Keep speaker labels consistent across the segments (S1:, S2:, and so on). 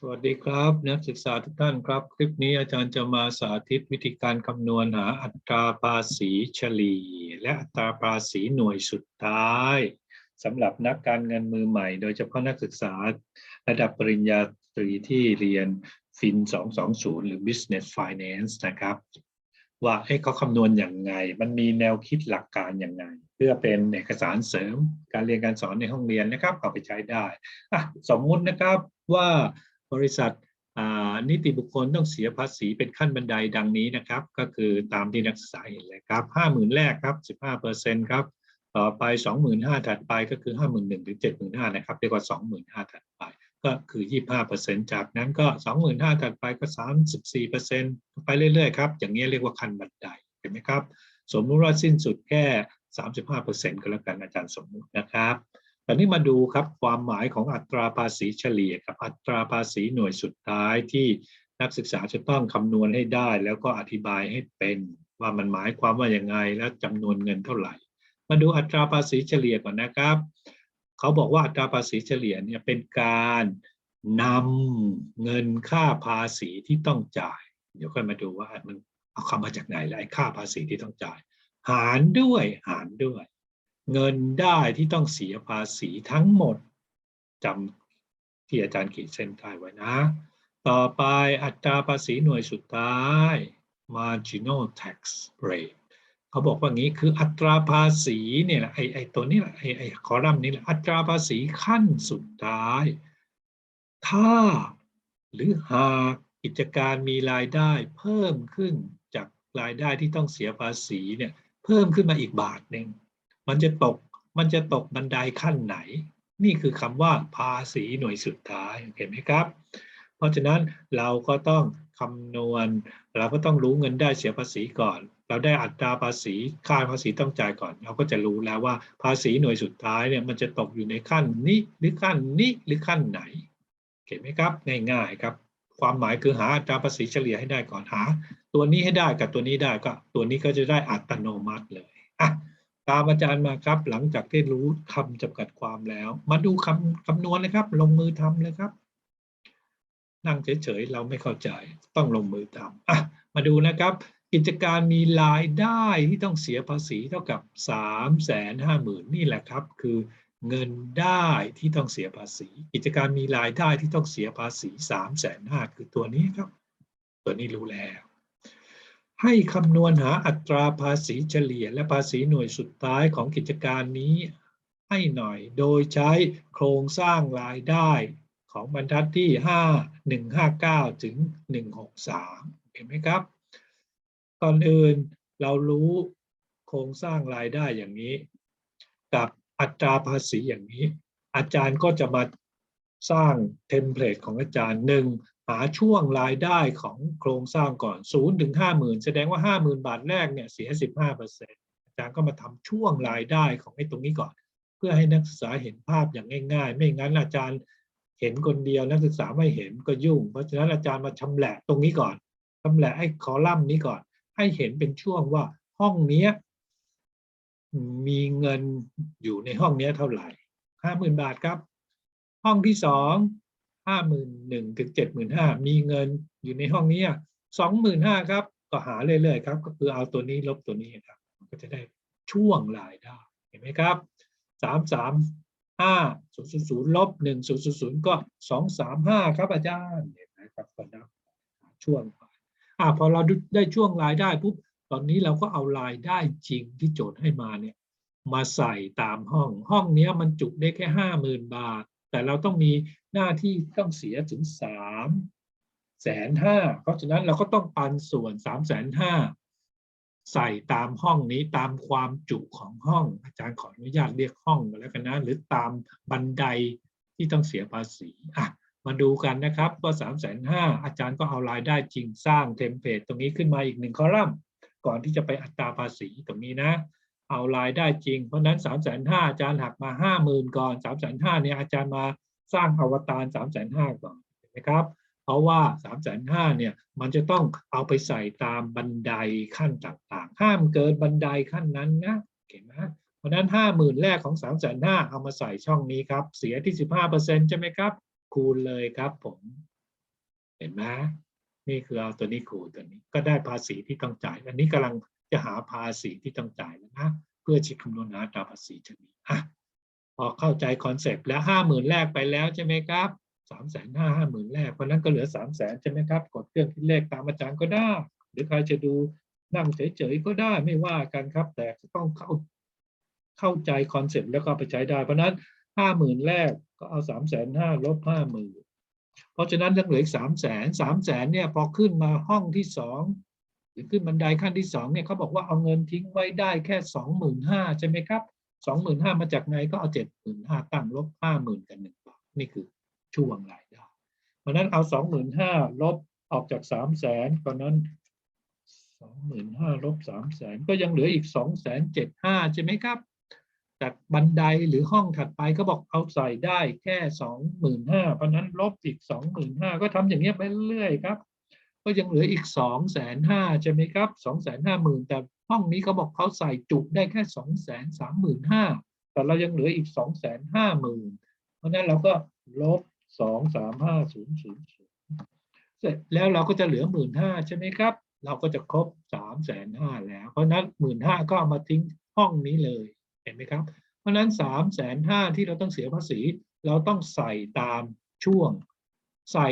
S1: สวัสดีครับนักศึกษาทุกท่านครับ คลิปนี้อาจารย์จะมาสาธิตวิธีการคำนวณหาอัตราภาษีเฉลี่ย และอัตราภาษีหน่วยสุดท้ายสำหรับนักการเงินมือใหม่ โดยเฉพาะนักศึกษาระดับปริญญาตรีที่เรียนฟิน 220 หรือ Business Finance นะครับ ว่าให้เขาคำนวณอย่างไง มันมีแนวคิดหลักการอย่างไง เพื่อเป็นเอกสารเสริมการเรียนการสอนในห้องเรียนนะครับเอาไปใช้ได้อะสมมุตินะครับว่า บริษัทนิติบุคคลต้องเสียภาษีเป็นขั้นบันไดดังนี้นะครับ ก็คือตามที่นักศึกษาเห็นเลยครับห้าหมื่นแรกครับสิบห้าเปอร์เซ็นต์ครับ ต่อไปสองหมื่นห้าถัดไปก็คือห้าหมื่นหนึ่งถึงเจ็ดหมื่นห้านะครับเรียกว่าสองหมื่นห้าถัดไป ก็คือยี่ห้าเปอร์เซ็นต์จากนั้นก็สองหมื่นห้าถัดไปก็สามสิบสี่เปอร์เซ็นต์ไปเรื่อยๆครับ อย่างนี้เรียกว่าขั้นบันไดเห็นไหมครับ สมมุติว่าสิ้นสุดแค่สามสิบห้าเปอร์เซ็นต์ก็แล้วกันอาจารย์สมมุตินะครับ ตอนนี้มาดูครับความหมายของอัตราภาษีเฉลี่ยกับอัตราภาษีหน่วยสุดท้ายที่นักศึกษาจะต้องคำนวณให้ได้ แล้วก็อธิบายให้เป็นว่ามันหมายความว่าอย่างไงและจำนวนเงินเท่าไหร่ มาดูอัตราภาษีเฉลี่ยก่อนนะครับ เขาบอกว่าอัตราภาษีเฉลี่ยเนี่ยเป็นการนำเงินค่าภาษีที่ต้องจ่าย เดี๋ยวค่อยมาดูว่ามันเอาคำมาจากไหนแล้วไอ้ค่าภาษีที่ต้องจ่าย หารด้วยหารด้วย เงินได้ที่ต้องเสียภาษีทั้งหมดจำที่อาจารย์ขีดเส้นใต้ไว้นะ ต่อไปอัตราภาษีหน่วยสุดท้าย marginal tax rate เขาบอกว่างี้คืออัตราภาษีเนี่ยไอไอตัวนี้แหละไอไอคอลัมน์นี้แหละอัตราภาษีขั้นสุดท้าย ถ้าหรือหากกิจการมีรายได้เพิ่มขึ้นจากรายได้ที่ต้องเสียภาษีเนี่ยเพิ่มขึ้นมาอีกบาทหนึ่ง มันจะตกมันจะตกบันไดขั้นไหน นี่คือคำว่าภาษีหน่วยสุดท้ายเห็นไหมครับ เพราะฉะนั้นเราก็ต้องคำนวณ เราก็ต้องรู้เงินได้เสียภาษีก่อน เราได้อัตราภาษีค่าภาษีต้องจ่ายก่อน เราก็จะรู้แล้วว่าภาษีหน่วยสุดท้ายเนี่ยมันจะตกอยู่ในขั้นนี้หรือขั้นนี้หรือขั้นไหนเห็นไหมครับง่ายๆครับ ความหมายคือหาอัตราภาษีเฉลี่ยให้ได้ก่อนหา ตัวนี้ให้ได้กับตัวนี้ได้ก็ ตัวนี้ก็จะได้อัตโนมัติเลยอะ ตามอาจารย์มาครับ หลังจากที่รู้คำจำกัดความแล้ว มาดูคำคำนวณเลยครับ ลงมือทำเลยครับ นั่งเฉยๆเราไม่เข้าใจ ต้องลงมือทำอะมาดูนะครับ กิจการมีรายได้ที่ต้องเสียภาษีเท่ากับสามแสนห้าหมื่นนี่แหละครับ คือเงินได้ที่ต้องเสียภาษี กิจการมีรายได้ที่ต้องเสียภาษีสามแสนห้าคือตัวนี้ครับ ตัวนี้รู้แล้ว ให้คำนวณหาอัตราภาษีเฉลี่ย และภาษีหน่วยสุดท้ายของกิจการนี้ให้หน่อย โดยใช้โครงสร้างรายได้ของบรรทัดที่ 5 159 ถึง 163 เห็นไหมครับก่อนอื่นเรารู้โครงสร้างรายได้อย่างนี้ กับอัตราภาษีอย่างนี้ อาจารย์ก็จะมาสร้างเทมเพลตของอาจารย์หนึ่ง หาช่วงรายได้ของโครงสร้างก่อน0ถึง50,000แสดงว่า 50,000 บาทแรกเนี่ยเสีย 15%อาจารย์ก็มาทำช่วงรายได้ของไอ้ตรงนี้ก่อน เพื่อให้นักศึกษาเห็นภาพอย่างง่าย ๆ ไม่งั้นอาจารย์เห็นคนเดียวนักศึกษาไม่เห็นก็ยุ่ง เพราะฉะนั้นอาจารย์มาชำแหละตรงนี้ก่อนชำแหละไอ้คอลัมน์นี้ก่อน ให้เห็นเป็นช่วงว่าห้องเนี้ยมีเงินอยู่ในห้องเนี้ยเท่าไหร่50,000บาทครับ ห้องที่สอง ห้าหมื่นหนึ่งถึงเจ็ดหมื่นห้ามีเงินอยู่ในห้องนี้สองหมื่นห้าครับ ก็หาเรื่อยๆครับ ก็คือเอาตัวนี้ลบตัวนี้ครับ ก็จะได้ช่วงรายได้เห็นไหมครับสามสามห้าศูนย์ศูนย์ลบหนึ่งศูนย์ศูนย์ศูนย์ก็สองสามห้าครับอาจารย์เห็นไหมครับก็นับช่วงไปอ่าพอเราได้ช่วงรายได้ปุ๊บตอนนี้เราก็เอารายได้จริงที่โจทย์ให้มาเนี่ยมาใส่ตามห้องห้องนี้มันจุได้แค่ห้าหมื่นบาท แต่เราต้องมีหน้าที่ต้องเสียถึงสามแสนห้าเพราะฉะนั้นเราก็ต้องปันส่วนสามแสนห้าใส่ตามห้องนี้ตามความจุของห้อง อาจารย์ขออนุญาตเรียกห้องมาแล้วกันนะ หรือตามบันไดที่ต้องเสียภาษีอะมาดูกันนะครับว่าสามแสนห้าอาจารย์ก็เอารายได้จริงสร้างเทมเพลตตรงนี้ขึ้นมาอีกหนึ่งคอลัมน์ ก่อนที่จะไปอัตราภาษีตรงนี้นะ เอารายได้จริง เพราะนั้น3ามแสนห้าอาจารย์หักมาห้าหมื่นก่อน3ามแสนห้าเนี่ยอาจารย์มาสร้างอวตาร3ามแสนห้าก่อนนะครับ เพราะว่า3ามแสนห้าเนี่ยมันจะต้องเอาไปใส่ตามบันไดขั้นต่างๆ ห้ามเกินบันไดขั้นนั้นนะเห็นไหมเพราะนั้นห้าหมื่นแรกของ3ามแสนห้าเอามาใส่ช่องนี้ครับ เสียที่ 15%ใช่ไหมครับ คูณเลยครับผม เห็นไหมนี่คือเอาตัวนี้คูณตัวนี้ก็ได้ภาษีที่ต้องจ่าย อันนี้กำลัง จะหาภาษีที่ต้องจ่ายแล้วนะ เพื่อคิดคำนวณหาตราภาษีชนิดอะพอเข้าใจคอนเซปต์แล้วห้าหมื่นแรกไปแล้วใช่ไหมครับสามแสนห้าห้าหมื่นแรกเพราะนั้นก็เหลือสามแสนใช่ไหมครับกดเครื่องคิดเลขตามอาจารย์ก็ได้ หรือใครจะดูนั่งเฉยๆก็ได้ไม่ว่ากันครับ แต่ต้องเข้าเข้าใจคอนเซปต์แล้วก็ไปใช้ได้เพราะนั้นห้าหมื่นแรกก็เอาสามแสนห้าลบห้าหมื่นเพราะฉะนั้นยังเหลืออีกสามแสนสามแสนเนี่ยพอขึ้นมาห้องที่สอง ขึ้นบันไดขั้นที่สองเนี่ยเขาบอกว่าเอาเงินทิ้งไว้ได้แค่สองหมื่นห้าใช่ไหมครับสองหมื่นห้ามาจากไหนก็เอาเจ็ดหมื่นห้าตั้งลบห้าหมื่นกันหนึ่งบาทนี่คือช่วงรายได้เพราะนั้นเอาสองหมื่นห้าลบออกจากสามแสนตอนนั้นสองหมื่นห้าลบสามแสนก็ยังเหลืออีกสองแสนเจ็ดห้าใช่ไหมครับ จากบันไดหรือห้องถัดไปก็บอกเอาใส่ได้แค่สองหมื่นห้าเพราะนั้นลบอีกสองหมื่นห้าก็ทำอย่างเงี้ยไปเรื่อยครับ ก็ยังเหลืออีกสองแสนห้าใช่ไหมครับสองแสนห้าหมื่นแต่ห้องนี้เขาบอกเขาใส่จุได้แค่สองแสนสามหมื่นห้าแต่เรายังเหลืออีกสองแสนห้าหมื่นเพราะนั้นเราก็ลบสองสามห้าศูนย์ศูนย์ศูนย์เสร็จแล้วเราก็จะเหลือหมื่นห้าใช่ไหมครับ เราก็จะครบสามแสนห้าแล้ว เพราะนั้นหมื่นห้าก็เอามาทิ้งห้องนี้เลยเห็นไหมครับ เพราะนั้นสามแสนห้าที่เราต้องเสียภาษี เราต้องใส่ตามช่วง ใส่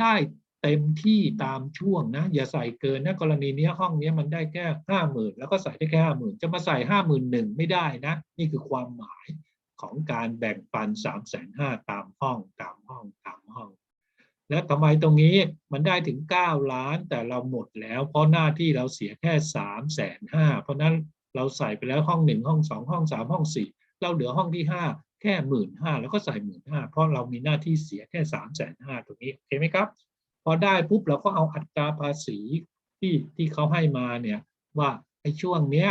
S1: ได้ เต็มที่ตามช่วงนะ อย่าใส่เกินนะกรณีนี้ห้องนี้มันได้แค่ห้าหมื่นแล้วก็ใส่ได้แค่ห้าหมื่นจะมาใส่ห้าหมื่นหนึ่งไม่ได้นะ นี่คือความหมายของการแบ่งปันสามแสนห้าตามห้องตามห้องตามห้อง และทำไมตรงนี้มันได้ถึงเก้าล้านแต่เราหมดแล้ว เพราะหน้าที่เราเสียแค่สามแสนห้าเพราะนั้นเราใส่ไปแล้วห้องหนึ่งห้องสองห้องสามห้องสี่เราเหลือห้องที่ห้าแค่หมื่นห้าแล้วก็ใส่หมื่นห้าเพราะเรามีหน้าที่เสียแค่สามแสนห้าตรงนี้โอเคไหมครับ อได้ปุ๊บเราก็เอาอัตราภาษีที่ที่เขาให้มาเนี่ยว่าไอ้ช่วงเนี้ย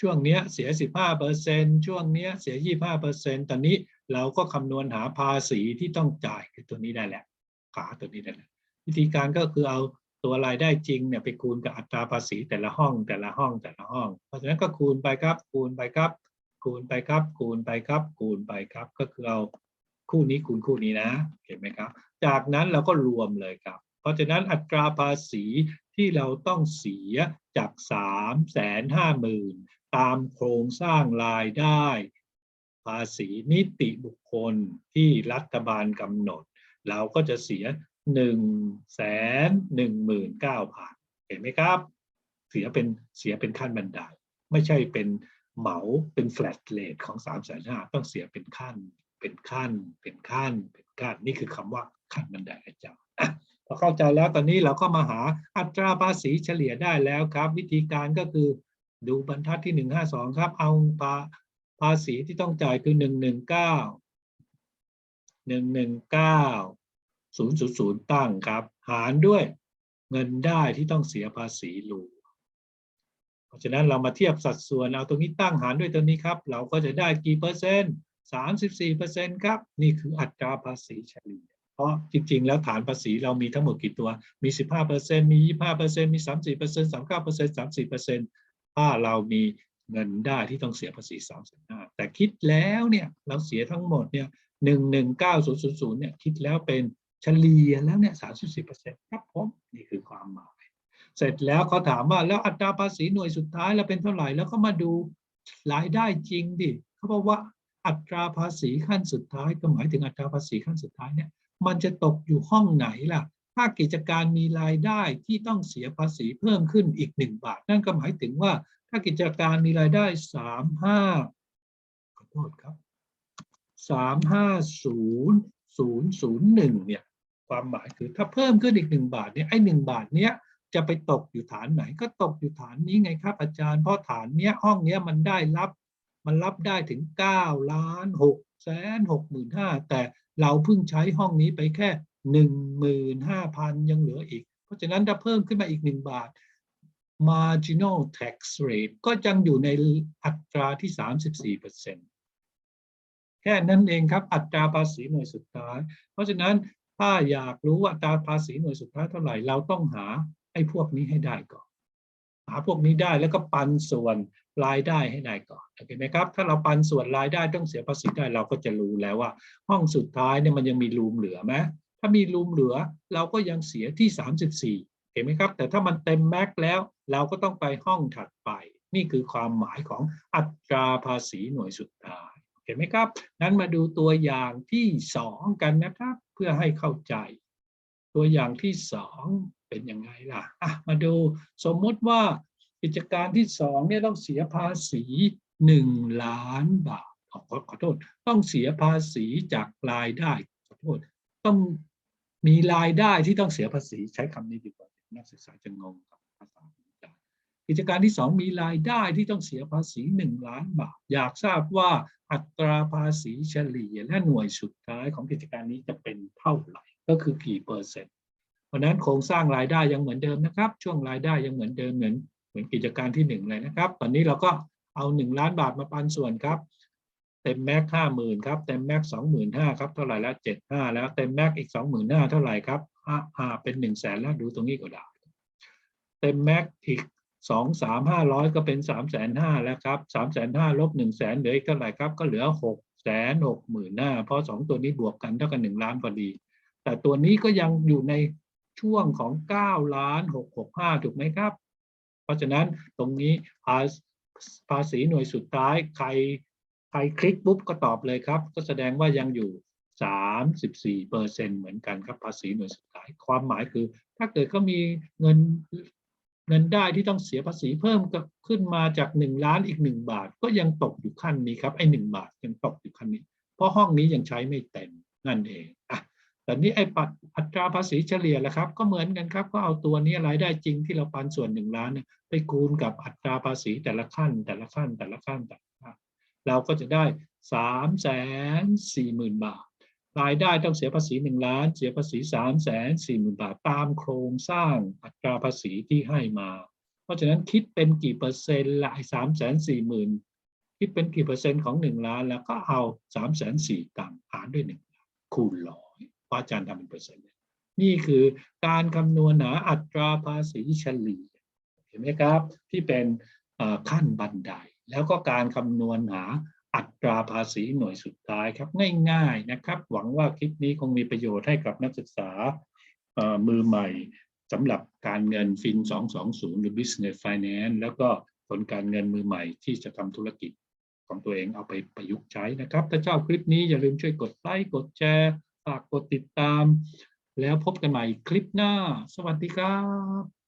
S1: ช่วงเนี้ยเสีย 15เปอร์เซ็นช่วงเนี้ยเสีย 25เปอร์เซ็นตอนนี้เราก็คำนวณหาภาษีที่ต้องจ่ายคือตัวนี้ได้แหละขาตัวนี้ได้แหละวิธีการก็คือเอาตัวรายได้จริงเนี่ยไปคูณกับอัตราภาษีแต่ละห้องแต่ละห้องแต่ละห้อง เพราะฉะนั้นก็คูณไปครับ คูณไปครับ คูณไปครับ คูณไปครับ คูณไปครับ ก็คือเอา คู่นี้คูณคู่นี้นะเห็นไหมครับ จากนั้นเราก็รวมเลยครับ เพราะฉะนั้นอัตราภาษีที่เราต้องเสียจากสามแสนห้าหมื่นตามโครงสร้างรายได้ ภาษีนิติบุคคลที่รัฐบาลกำหนด เราก็จะเสียหนึ่งแสนหนึ่งหมื่นเก้าพันเห็นไหมครับ เสียเป็นเสียเป็นขั้นบันได ไม่ใช่เป็นเหมาเป็น flat rate ของสามแสนห้าต้องเสียเป็นขั้น เป็นขั้น เป็นขั้น เป็นขั้น นี่คือคำว่าขั้นบันไดอาจารย์พอเข้าใจแล้วตอนนี้เราก็มาหาอัตราภาษีเฉลี่ยได้แล้วครับ วิธีการก็คือดูบรรทัดที่หนึ่งห้าสองครับ เอาภาภาษีที่ต้องจ่ายคือหนึ่งหนึ่งเก้าหนึ่งหนึ่งเก้าศูนย์ศูนย์ศูนย์ตั้งครับ หารด้วยเงินได้ที่ต้องเสียภาษีรวมเพราะฉะนั้นเรามาเทียบสัดส่วนเอาตรงนี้ตั้งหารด้วยตัวนี้ครับ เราก็จะได้กี่เปอร์เซ็นต์ สามสิบสี่เปอร์เซ็นต์ครับ นี่คืออัตราภาษีเฉลี่ย เพราะจริง ๆ แล้วฐานภาษีเรามีทั้งหมดกี่ตัว มี 15เปอร์เซ็นต์มี 25เปอร์เซ็นต์มี 34เปอร์เซ็นต์39เปอร์เซ็นต์34เปอร์เซ็นต์ถ้าเรามีเงินได้ที่ต้องเสียภาษี 35 แต่คิดแล้วเนี่ยเราเสียทั้งหมดเนี่ย 119000 เนี่ยคิดแล้วเป็นเฉลี่ยแล้วเนี่ย 34เปอร์เซ็นต์ครับผมนี่คือความหมาย เสร็จแล้วเขาถามว่าแล้วอัตราภาษีหน่วยสุดท้ายเราเป็นเท่าไหร่แล้วก็มาดูรายได้จริงดิเขาบอกว่า อัตราภาษีขั้นสุดท้ายก็หมายถึงอัตราภาษีขั้นสุดท้ายเนี่ยมันจะตกอยู่ห้องไหนล่ะ ถ้ากิจการมีรายได้ที่ต้องเสียภาษีเพิ่มขึ้นอีกหนึ่งบาท นั่นก็หมายถึงว่าถ้ากิจการมีรายได้สามห้าขอโทษครับสามห้าศูนย์ศูนย์ศูนย์หนึ่งเนี่ยความหมายคือถ้าเพิ่มขึ้นอีกหนึ่งบาทเนี่ยไอ้หนึ่งบาทเนี้ยจะไปตกอยู่ฐานไหนก็ตกอยู่ฐานนี้ไงครับอาจารย์เพราะฐานเนี้ยห้องเนี้ยมันได้รับ มันรับได้ถึงเก้าล้านหกแสนหกหมื่นห้าแต่เราเพิ่งใช้ห้องนี้ไปแค่หนึ่งหมื่นห้าพันยังเหลืออีก เพราะฉะนั้นถ้าเพิ่มขึ้นมาอีกหนึ่งบาท marginal tax rate ก็ยังอยู่ในอัตราที่สามสิบสี่เปอร์เซ็นต์แค่นั้นเองครับอัตราภาษีหน่วยสุดท้าย เพราะฉะนั้นถ้าอยากรู้ว่าอัตราภาษีหน่วยสุดท้ายเท่าไหร่เราต้องหาไอ้พวกนี้ให้ได้ก่อน หาพวกนี้ได้แล้วก็ปันส่วน รายได้ให้ได้ก่อนโอเคไหมครับ ถ้าเราปันส่วนรายได้ต้องเสียภาษีได้เราก็จะรู้แล้วว่า ห้องสุดท้ายเนี่ยมันยังมีรูมเหลือไหมถ้ามีรูมเหลือเราก็ยังเสียที่ 34 เห็นไหมครับ แต่ถ้ามันเต็มแม็กซ์แล้ว เราก็ต้องไปห้องถัดไป นี่คือความหมายของอัตราภาษีหน่วยสุดท้ายเห็นไหมครับ นั้นมาดูตัวอย่างที่สองกันนะครับ เพื่อให้เข้าใจ ตัวอย่างที่สองเป็นยังไงล่ะอะมาดูสมมุติว่า กิจการที่สองเนี่ยต้องเสียภาษีหนึ่งล้านบาทขอขอขอโทษ ต้องเสียภาษีจากรายได้ขอโทษ ต้องมีรายได้ที่ต้องเสียภาษีใช้คำนี้ดีกว่านักศึกษาจะงงกับภาษากิจการที่สองมีรายได้ที่ต้องเสียภาษีหนึ่งล้านบาท อยากทราบว่าอัตราภาษีเฉลี่ยและหน่วยสุดท้ายของกิจการนี้จะเป็นเท่าไหร่ก็คือกี่เปอร์เซ็นต์เพราะนั้นโครงสร้างรายได้ยังเหมือนเดิมนะครับ ช่วงรายได้ยังเหมือนเดิมเหมือน เหมือนกิจการที่หนึ่งเลยนะครับ ตอนนี้เราก็เอาหนึ่งล้านบาทมาปันส่วนครับ เต็มแม็กห้าหมื่นครับ เต็มแม็กสองหมื่นห้าครับ เท่าไหร่แล้วเจ็ดห้าแล้ว เต็มแม็กอีกสองหมื่นห้าเท่าไหร่ครับห้าเป็นหนึ่งแสนแล้วดูตรงนี้ก็ได้เต็มแม็กอีกสองสามห้าร้อยก็เป็นสามแสนห้าแล้วครับสามแสนห้าลบหนึ่งแสนเหลืออีกเท่าไหร่ครับ ก็เหลือหกแสนหกหมื่นห้าเพราะสองตัวนี้บวกกันเท่ากันหนึ่งล้านพอดี แต่ตัวนี้ก็ยังอยู่ในช่วงของเก้าล้านหกหกห้าถูกไหมครับ ราะฉะนั้นตรงนี้ภาษภาษีหน่วยสุดท้ายใครใครคลิกปุ๊บก็ตอบเลยครับ ก็แสดงว่ายังอยู่สามสิบสี่เปอร์เซ็นเหมือนกันครับภาษีหน่วยสุดท้ายความหมายคือ ถ้าเกิดเขามีเงินเงินได้ที่ต้องเสียภาษีเพิ่มก็ขึ้นมาจากหนึ่งล้านอีกหนึ่งบาท ก็ยังตกอยู่ขั้นนี้ครับไอ้หนึ่งบาทยังตกอยู่ขั้นนี้ เพราะห้องนี้ยังใช้ไม่เต็มนั่นเองอะ แต่นี้ไอ้ปัดอัตราภาษีเฉลี่ยแหละครับ ก็เหมือนกันครับ ก็เอาตัวนี้รายได้จริงที่เราปันส่วนหนึ่งล้านเนี่ยไปคูณกับอัตราภาษีแต่ละขั้น แต่ละขั้นแต่ละขั้นแต่ละขั้นเราก็จะได้สามแสนสี่หมื่นบาท รายได้ต้องเสียภาษีหนึ่งล้าน เสียภาษีสามแสนสี่หมื่นบาท ตามโครงสร้างอัตราภาษีที่ให้มา เพราะฉะนั้นคิดเป็นกี่เปอร์เซ็นต์ละสามแสนสี่หมื่นคิดเป็นกี่เปอร์เซ็นต์ของหนึ่งล้าน แล้วก็เอาสามแสนสี่ตังหารด้วยหนึ่งคูณร้อย พราะอาจารย์ทำเป็นเปอร์เซ็นต์นี่คือการคำนวณหาอัตราภาษีเฉลี่ยเห็นไหมครับที่เป็นขั้นบันได แล้วก็การคำนวณหาอัตราภาษีหน่วยสุดท้ายครับง่ายๆนะครับ หวังว่าคลิปนี้คงมีประโยชน์ให้กับนักศึกษามือใหม่สำหรับการเงินฟิน 220 หรือ Business Finance แล้วก็คนการเงินมือใหม่ที่จะทำธุรกิจของตัวเองเอาไปประยุกต์ใช้นะครับ ถ้าชอบคลิปนี้อย่าลืมช่วยกดไลค์กดแชร์ ฝากกดติดตาม แล้วพบกันใหม่คลิปหน้า สวัสดีครับ